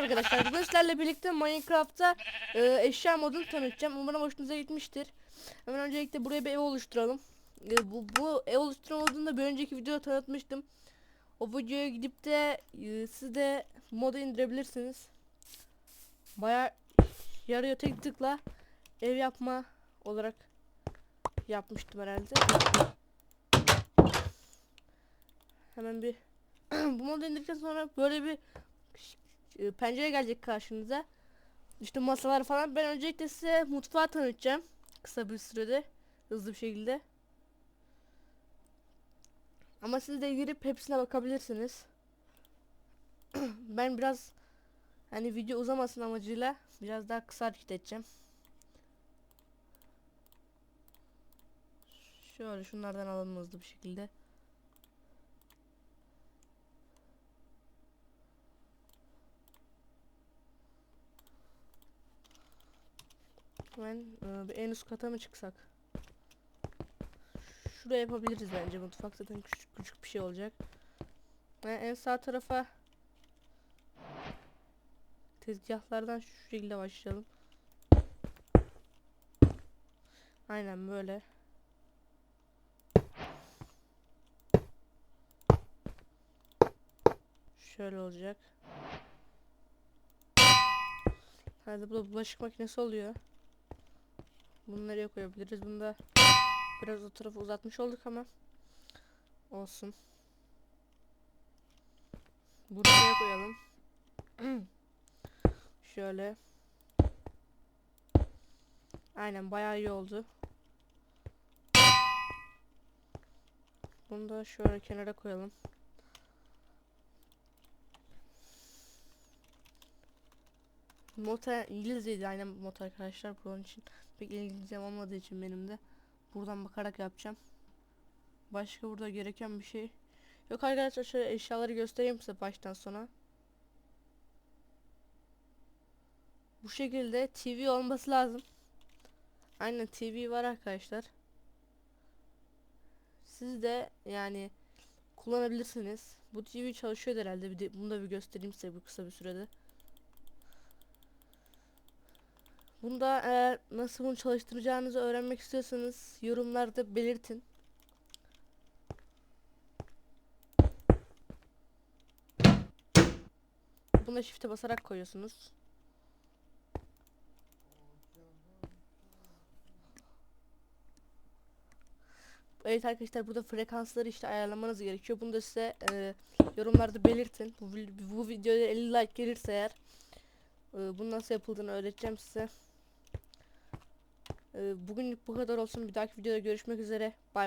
arkadaşlar. Bugün sizlerle birlikte Minecraft'ta e, eşya modunu tanıtacağım. Umarım hoşunuza gitmiştir. Hemen öncelikle buraya bir ev oluşturalım. E, bu, bu ev oluşturma modunu da bir önceki videoda tanıtmıştım. O videoya gidip de e, siz de modu indirebilirsiniz. Baya yarıyor tek tıkla ev yapma olarak yapmıştım herhalde. Hemen bir bu modu indirdikten sonra böyle bir e, pencere gelecek karşınıza. İşte masalar falan. Ben öncelikle size mutfağı tanıtacağım. Kısa bir sürede. Hızlı bir şekilde. Ama siz de girip hepsine bakabilirsiniz. ben biraz hani video uzamasın amacıyla biraz daha kısa hareket edeceğim. Şöyle şunlardan alalım hızlı bir şekilde. Hemen e, bir en üst kata mı çıksak? Şuraya yapabiliriz bence mutfak zaten küçük küçük bir şey olacak. Ve en sağ tarafa tezgahlardan şu şekilde başlayalım. Aynen böyle. Şöyle olacak. Hadi bu da bulaşık makinesi oluyor. Bunu nereye koyabiliriz? Bunu da biraz o tarafa uzatmış olduk ama olsun. Buraya koyalım. Şöyle. Aynen bayağı iyi oldu. Bunu da şöyle kenara koyalım. Mota İngilizceydi aynen mota arkadaşlar bunun için pek İngilizcem olmadığı için benim de buradan bakarak yapacağım. Başka burada gereken bir şey yok arkadaşlar şöyle eşyaları göstereyim size baştan sona. Bu şekilde TV olması lazım. Aynen TV var arkadaşlar. Siz de yani kullanabilirsiniz. Bu TV çalışıyor herhalde. Bir de bunu da bir göstereyim size bu kısa bir sürede. Bunda eğer nasıl bunu çalıştıracağınızı öğrenmek istiyorsanız yorumlarda belirtin. Buna shift'e basarak koyuyorsunuz. Evet arkadaşlar burada frekansları işte ayarlamanız gerekiyor. Bunu da size e, yorumlarda belirtin. Bu, bu videoya 50 like gelirse eğer e, bunun nasıl yapıldığını öğreteceğim size. E, bugünlük bu kadar olsun. Bir dahaki videoda görüşmek üzere. Bye.